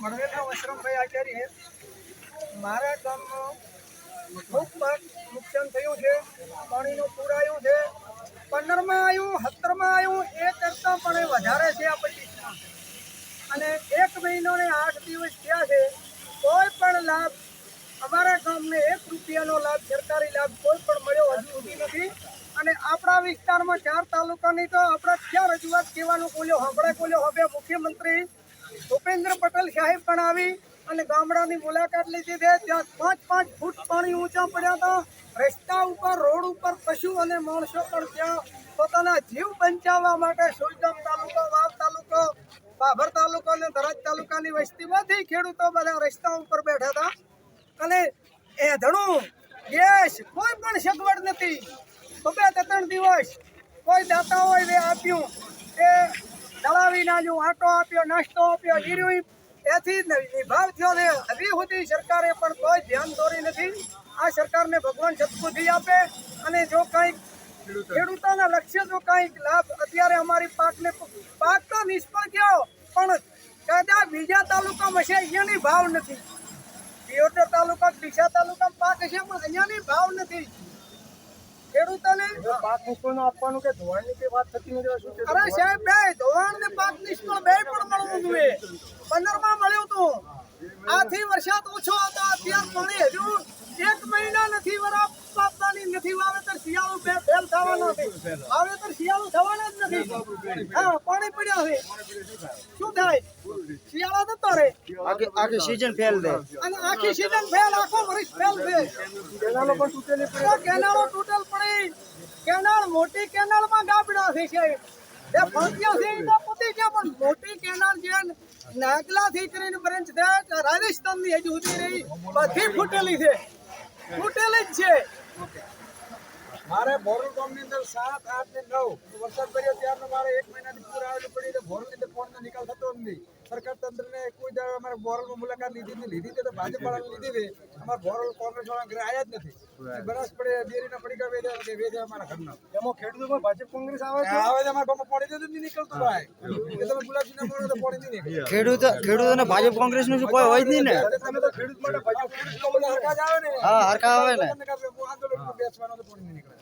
મળવેલા વસરામભાઈ મારા ગામમાં ખૂબ નુકસાન થયું છે. પાણીનું પૂર છે. પંદરમાં આવ્યું, સત્તરમાં આવ્યું, એ કરતાં પણ વધારે છે આ પચીસમાં અને એક મહિનો આઠ દિવસ થયા છે. કોઈ પણ લાભ, અમારા ગામને એક રૂપિયાનો લાભ, સરકારી લાભ કોઈ પણ મળ્યો હજુ સુધી નથી. અને આપણા વિસ્તારમાં ચાર તાલુકાની તો આપણે ક્યાં રજૂઆત કહેવાનું બોલ્યો હમણાં બોલ્યો, હવે મુખ્યમંત્રી ભૂપેન્દ્ર પટેલ સાહેબ પણ આવી અને ગામડાની મુલાકાત લીધી છે. ત્યાં પાંચ પાંચ ફૂટ પાણી ઊંચા પડ્યા હતા. રસ્તા ઉપર, રોડ ઉપર પશુ અને માણસો પણ ત્યાં પોતાના જીવ બચાવવા માટે સુરજામ તાલુકો, વાવ તાલુકો, બાભર તાલુકો અને ધરાજ તાલુકાની વસ્તીમાંથી ખેડૂતો બધા રસ્તા ઉપર બેઠા હતા. અને એ ધણું ગેસ કોઈ પણ સગવડ નથી. બબે ત્રણ દિવસ કોઈ દાતા હોય એ આપ્યું એ દળાવી નાખ્યું આટો આપ્યો, નાસ્તો આપ્યો જીર્યું એથી નિભાવ થયો છે. હજી સુધી સરકારે પણ કોઈ ધ્યાન દોરી નથી. આ સરકારને ભગવાન સદબુદ્ધિ આપે અને જો કંઈક ખેડૂતોના લક્ષ્ય, જો કંઈક લાભ, અત્યારે અમારી પાકને પાક તો નિષ્ફળ ગયો, પણ કદાચ બીજા તાલુકામાં છે, અહીંયાની ભાવ નથી. દિયોદર તાલુકા, ડીસા તાલુકામાં પાક છે, પણ અહીંયાની ભાવ નથી. ખેડૂતોને? પાક નિષ્ફળ આપવાનું કે ધોવાણની કે વાત થતી નથી શું અરે સાહેબ બે ધોવાણ ને પાક નિષ્ફળ બે પણ મળવું જોઈએ. પંદરમાં મળ્યું હતું આથી વરસાદ ઓછો હતો અત્યારે પાણી હજુ એક મહિના નથી વરાપ પાપવાની નથી વાવેતર શિયાળુ બે ફેલ થવાનો છે વાવેતર શિયાળુ થવાનો જ નથી. હા પાણી પડ્યા છે. શું થાય? શિયાળા જતો રહે આખી આખી સીઝન ફેલ દે અને આખી સીઝન ફેલ આખો વર્ષ ફેલ છે. કેનાલો પણ તૂટેલી પડી. તો તૂટેલ પડી કેનાલ મોટી કેનાળમાં ગાબડા થઈ છે. એ ફંક્યો છે તો પતી ગયા પણ મોટી કેનાળ જે નાગલાથી કરીને બ્રાન્ચ છે. રાજસ્થાનની હજુ સુધી રહી. બધી ફૂટેલી છે. ફૂટેલી જ છે. મારે ભોરલ ગામની અંદર સાત, આઠ ને નવ. વરસાદ પડ્યો ત્યારનો મારે એક મહિનાની પૂર આવેલું પડી એટલે ભોરલની ફોન નિકાલ થતો જ નહીં સરકાર તંત્રને કોઈ દાડો અમારે ભોરલમાં મુલાકાત લીધી નથી લીધી તો ભાજપ વાળાને લીધી હતી. અમારે બોરલ કોંગ્રેસ વાળા ઘરે આવ્યા જ નથી. બરાસ પડે ડેરીના પડીકા વેચે કે વેચે અમારા ઘરના. એમાં ખેડૂતોમાં ભાજપ કોંગ્રેસ આવે છે? આવે છે અમારા ગામમાં પાણી જ નથી નીકળતું ભાઈ. એ તમે ગુલાબજી ના મળો તો પાણી નહીં નીકળે. ખેડૂત ખેડૂતોને ભાજપ કોંગ્રેસનું કોઈ હોય જ નહીં ને? તમે તો ખેડૂત માટે ભાજપ કોંગ્રેસ આવે ને. હા હરખા આવે ને. આંદોલનમાં બેસવાનો તો પાણી નહીં નીકળે.